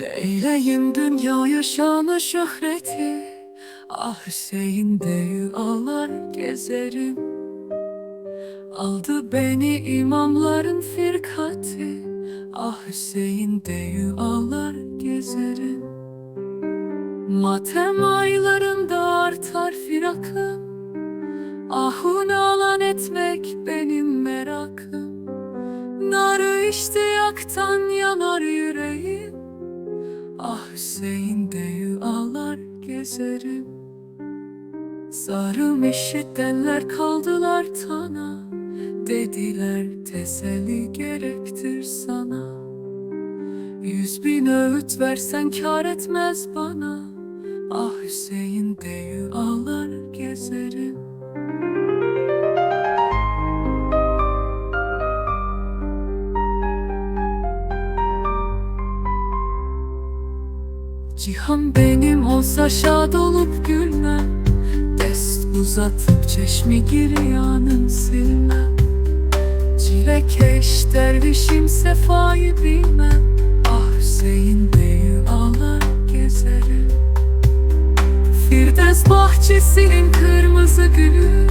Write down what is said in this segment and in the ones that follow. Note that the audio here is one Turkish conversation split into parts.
Değileyim dünya yaşama şöhreti. Ah Hüseyin değil ağlar gezerim. Aldı beni imamların firkati. Ah Hüseyin değil ağlar gezerim. Matem aylarında artar firakım. Ahun alan etmek benim merakım. Narı iştiyaktan yanar yüreğim Ah Hüseyin değil ağlar gezerim. Zarım işitenler kaldılar tana. Dediler teselli gerektir sana. Yüz bin öğüt versen kar etmez bana. Ah Hüseyin değil ağlar gezerim Cihan benim olsa şad olup gülmem Dest uzatıp çeşmi giryanın silmem Çilekeş dervişim sefayı bilmem Ah Hüseyin Bey'i ağlar gezerim. Firdevs bahçesinin kırmızı gülü.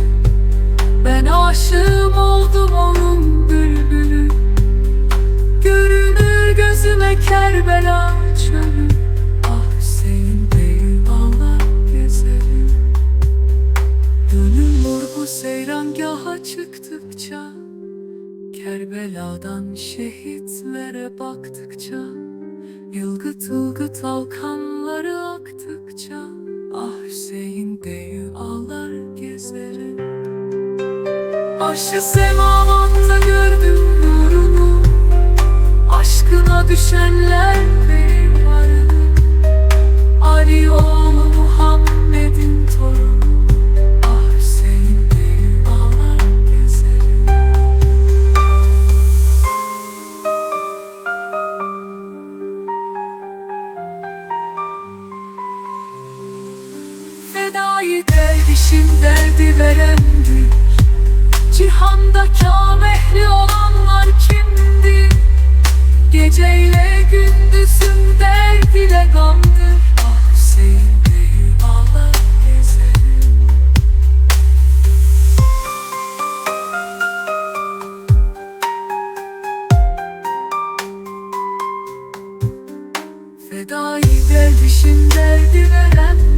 Ben aşığım oldum onun bülbülü. Görünür gözüme Kerbela seyrangaha çıktıkça Kerbela'dan şehitlere baktıkça Yılgıt ılgıt alkanları aktıkça Ah Hüseyin değil ağlar gezerim. Aşı semavanda gördüm nurunu Aşkına düşenler benim Fedai dervişim derdi verendir. Cihanda kâm ehli olanlar kimdi? Geceyle gündüzüm dert ile gamdır. Ah değil ağlar gezerim Fedai dervişim derdi veren